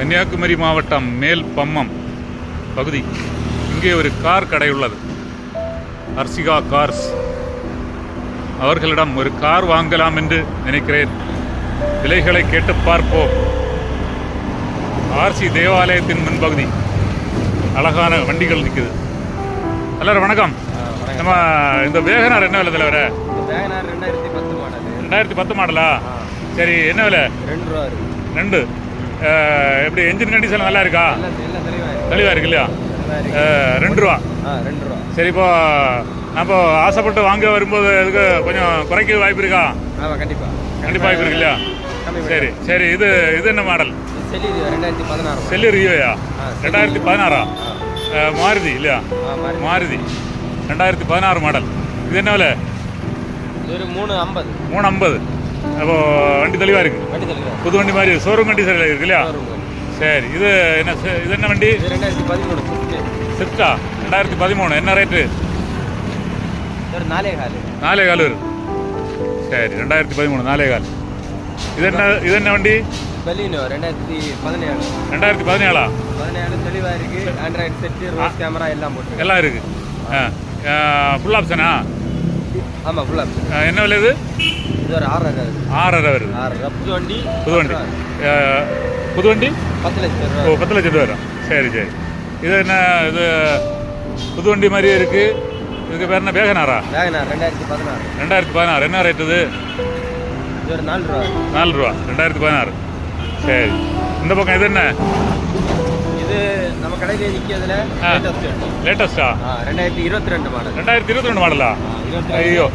கன்னியாகுமரி மாவட்டம் மேல் பம்மம் பகுதி. இங்கே ஒரு கார் கடை உள்ளது. அர்சிகா கார்ஸ். அவர்களிடம் ஒரு கார் வாங்கலாம் என்று நினைக்கிறேன். விலைகளை கேட்டு பார்ப்போம். ஆர்சி தேவாலயத்தின் முன்பகுதி. அழகான வண்டிகள் நிற்குது எல்லாரும் வணக்கம். நம்ம இந்த வேகனார் என்ன விலை தலைவர? ரெண்டாயிரத்தி பத்து மாடல். சரி என்ன விலை? ரெண்டு ரெண்டு. எப்படி என்ஜின் கண்டிஷன் நல்லா இருக்கா? தெளிவாக இருக்கு இல்லையா? ரெண்டு ரூபா. ரெண்டு ரூபா. சரி இப்போ நம்ம ஆசைப்பட்டு வாங்க வரும்போது இதுக்கு கொஞ்சம் குறைக்க வாய்ப்பு இருக்கா? கண்டிப்பாக கண்டிப்பாக வாய்ப்பு இருக்கு இல்லையா? சரி சரி இது இது என்ன மாடல் செல்லி ரியோயா. ரெண்டாயிரத்தி பதினாறா மாருதி இல்லையா? மாருதி. ரெண்டாயிரத்தி பதினாறு மாடல் இது என்ன விலை? மூணு ஐம்பது. மூணு ஐம்பது. அப்போ வண்டி தெளிவாக இருக்கு. வண்டி தெளிவாக புது வண்டி மாதிரி ஷோரூம் கண்டிஷன் இருக்கு இல்லையா? சரி இது என்ன இது என்ன வண்டி? ரெண்டாயிரத்தி பதிமூணு சிப்டா ரெண்டாயிரத்தி பதிமூணு. என்ன ரேட்டு நாலே காலு. நாலே கால் வரும். சரி ரெண்டாயிரத்தி பதிமூணு நாலே கால். இது என்ன இது என்ன வண்டி? பெலினோ ரெண்டாயிரத்தி பதினேழு. ரெண்டாயிரத்தி பதினேழா? பதினேழு தெளிவாக இருக்கு. ஆண்ட்ராய்டு செட்டு ரோஸ் கேமரா எல்லாம் போட்டு எல்லாம் இருக்கு. ஆ. ஃபுல் ஆப்ஷனா ஆமாம் ஃபுல்லாக ஆ, என்ன விலை இது? இது ஆறரை ஆறரை வருது ஆறரை. புது வண்டி புது வண்டி புது வண்டி பத்து லட்சம் ஓ பத்து லட்சம் வரும் சரி சரி. இது என்ன இது புது வண்டி மாதிரியே இருக்கு. இதுக்கு பேர் என்ன வேகனாரா? வேகனார் ரெண்டாயிரத்தி பதினாறு. ரெண்டாயிரத்தி பதினாறு. என்ன ரேட் இது? நாலு ரூபா. நாலு ரூபா. ரெண்டாயிரத்தி பதினாறு. சரி. இந்த பக்கம் இது என்ன? கடையில் நிற்கிறதுல. லேட்டஸ்ட் ரெண்டாயிரத்தி இருபத்தி ரெண்டு மாடல் ரெண்டாயிரத்தி இருபத்தி ரெண்டு மாடலா ஐயோ.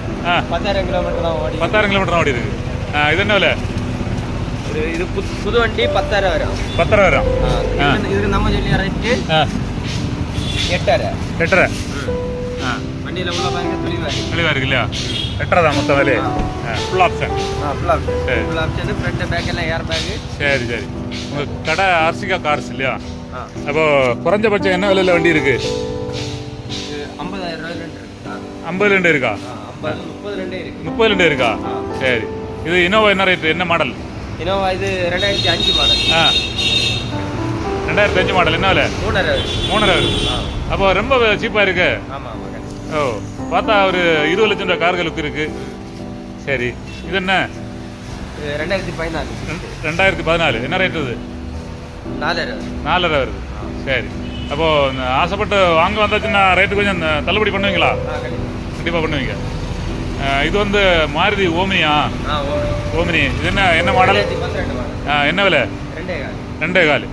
பத்தாயிரம் கிலோமீட்டர் தான் ஓடி பத்தாயிரம் கிலோமீட்டர் ஓடி இருக்கு இது என்ன விலை? இது புது வண்டி பத்தாயிரம். வரும் பத்தாயிரம் வரும். இதுக்கு- நம்ம சொல்லி ரேட்டு எட்டரை. ஆ. வண்டியில் உள்ள பாருங்க தெளிவாக இருக்கு. தெளிவாக இருக்கு இல்லையா? எட்டரை தான் மொத்தம் விலை. ஃபுல் ஆப்ஷன் ஆ full option. Full option front back எல்லாம் ஏர் பேக்கு சரி சரி. உங்கள் கடை ஆர்சிகா கார்ஸ் இல்லையா? அப்போ குறைஞ்சபட்சம் என்ன விலையில் வண்டி இருக்கு. ஐம்பது ரெண்டு இருக்கா? முப்பது ரெண்டே இருக்கு. சரி. இது இனோவா என்ன ரேட் என்ன மாடல் இனோவா இது ரெண்டாயிரத்தி அஞ்சு மாடல் ஆ. ரெண்டாயிரத்தி அஞ்சு மாடல் என்ன விலை? மூணரை. மூணரை அப்போ ரொம்ப சீப்பாக இருக்கு. ஓ பார்த்தா ஒரு இருபது லட்சம் ரூபா கார்களுக்கு இருக்கு. சரி. இது என்ன? ரெண்டாயிரத்தி பதினாலு. ரெண்டு- ரெண்டாயிரத்தி பதினாலு. என்ன ரேட் இது நாலரை வருது. சரி. அப்போ இந்த ஆசைப்பட்டு வாங்க வந்தாச்சுன்னா ரேட்டு கொஞ்சம் தள்ளுபடி பண்ணுவீங்களா? கண்டிப்பாக பண்ணுவீங்க. இது வந்து மாருதி ஓமினியா? ஓமினி. இது என்ன என்ன மாடல்? என்ன விலை? ரெண்டே கால்.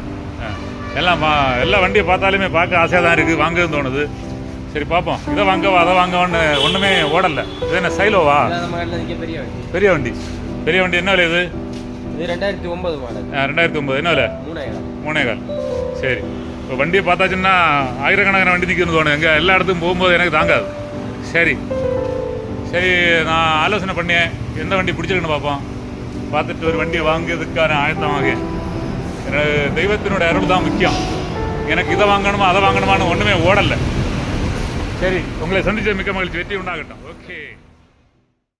எல்லாம் எல்லா வண்டியை பார்த்தாலுமே பார்க்க ஆசையாக தான் இருக்குது வாங்கன்னு தோணுது. சரி பார்ப்போம். இதை வாங்கவா அதை வாங்கவான்னு ஒன்றுமே ஓடலை. இது என்ன சைலோவா? பெரிய வண்டி. பெரிய வண்டி என்ன விலை இது? இது ரெண்டாயிரத்தி ஒன்பது மாடல். ரெண்டாயிரத்தி ஒம்பது என்ன மூணாயிரம் மூணே கால். சரி. இப்போ வண்டியை பார்த்தாச்சுன்னா ஆயிரக்கணக்கான வண்டி நிற்கணும்னு தோணும் எங்கே எல்லா இடத்துக்கும் போகும்போது எனக்கு தாங்காது. சரி. சரி நான் ஆலோசனை பண்ணேன். எந்த வண்டி பிடிச்சிருக்குன்னு பார்ப்போம். பார்த்துட்டு ஒரு வண்டியை வாங்குறதுக்கான ஆயத்தமாக எனக்கு தெய்வத்தினுடைய அருள் தான் முக்கியம். எனக்கு இதை வாங்கணுமா அதை வாங்கணுமான்னு ஒன்றுமே ஓடலை. சரி உங்களை சந்திச்ச மிக்க மகிழ்ச்சி. வெற்றி உண்டாகட்டும். ஓகே.